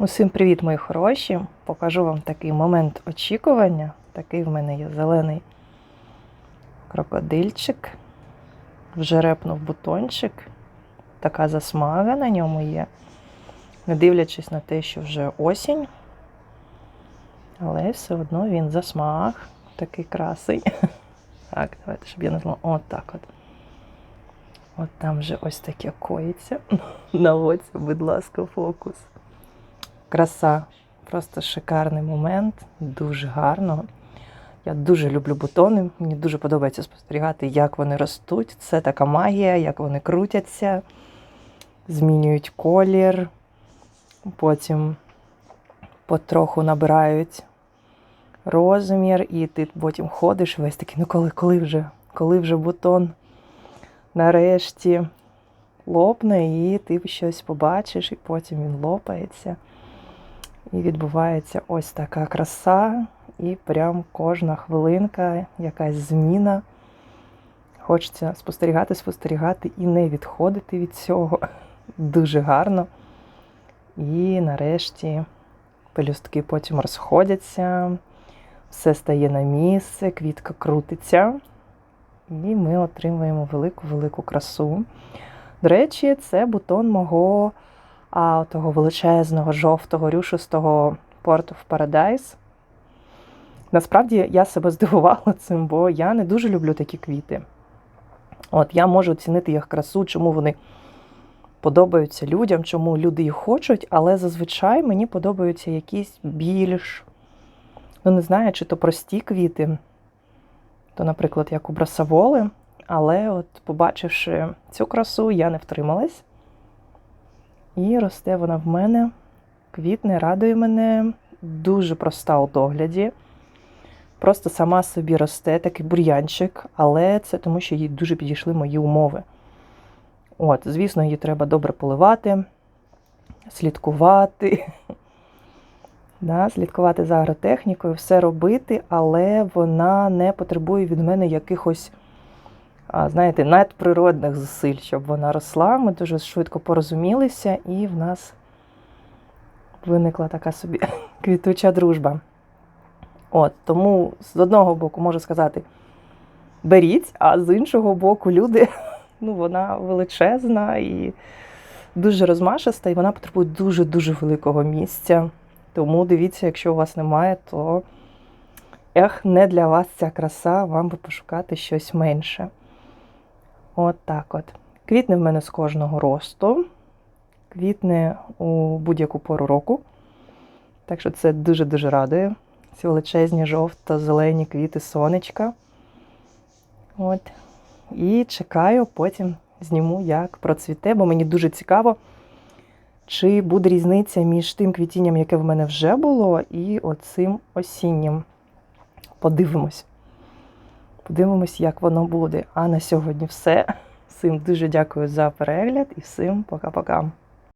Усім привіт, мої хороші! Покажу вам такий момент очікування. Такий в мене є зелений крокодильчик. Вже репнув бутончик. Така засмага на ньому є. Не дивлячись на те, що вже осінь. Але все одно він засмаг. Такий красий. Так, давайте, щоб я не зла. От так от. От там вже ось таке коїться. Наводься, будь ласка, фокус. Краса, просто шикарний момент, дуже гарно. Я дуже люблю бутони. Мені дуже подобається спостерігати, як вони ростуть. Це така магія, як вони крутяться, змінюють колір, потім потроху набирають розмір, і ти потім ходиш весь такий, ну коли, коли вже, коли вже бутон нарешті лопне, і ти щось побачиш, і потім він лопається. І відбувається ось така краса, і прям кожна хвилинка, якась зміна. Хочеться спостерігати, спостерігати і не відходити від цього. Дуже гарно. І нарешті пелюстки потім розходяться, все стає на місце, квітка крутиться. І ми отримуємо велику-велику красу. До речі, це бутон мого а, того величезного, жовтого, рюшистого Port of Paradise. Насправді я себе здивувала цим, бо я не дуже люблю такі квіти. От я можу оцінити їх красу, чому вони подобаються людям, чому люди їх хочуть, але зазвичай мені подобаються якісь більш, ну не знаю, чи то прості квіти, то, наприклад, як у брасаволи. Але, от, побачивши цю красу, я не втрималась. І росте вона в мене, квітне, радує мене, дуже проста у догляді. Просто сама собі росте такий бур'янчик, але це тому, що їй дуже підійшли мої умови. От, звісно, її треба добре поливати, слідкувати, да, слідкувати за агротехнікою, все робити, але вона не потребує від мене якихось, знаєте, надприродних зусиль, щоб вона росла. Ми дуже швидко порозумілися, і в нас виникла така собі квітуча дружба. От, Тому з одного боку можу сказати, беріть, а з іншого боку, люди, ну, вона величезна і дуже розмашиста, і вона потребує дуже-дуже великого місця. Тому дивіться, якщо у вас немає, то ех, не для вас ця краса, вам би пошукати щось менше. От так от. Квітне в мене з кожного росту, квітне у будь-яку пору року. Так що це дуже-дуже радує. Ці величезні жовто-зелені квіти сонечка. От. І чекаю, потім зніму, як процвіте, бо мені дуже цікаво, чи буде різниця між тим квітінням, яке в мене вже було, і оцим осіннім. Подивимось. Подивимось, як воно буде. А на сьогодні все. Всім дуже дякую за перегляд і всім пока-пока.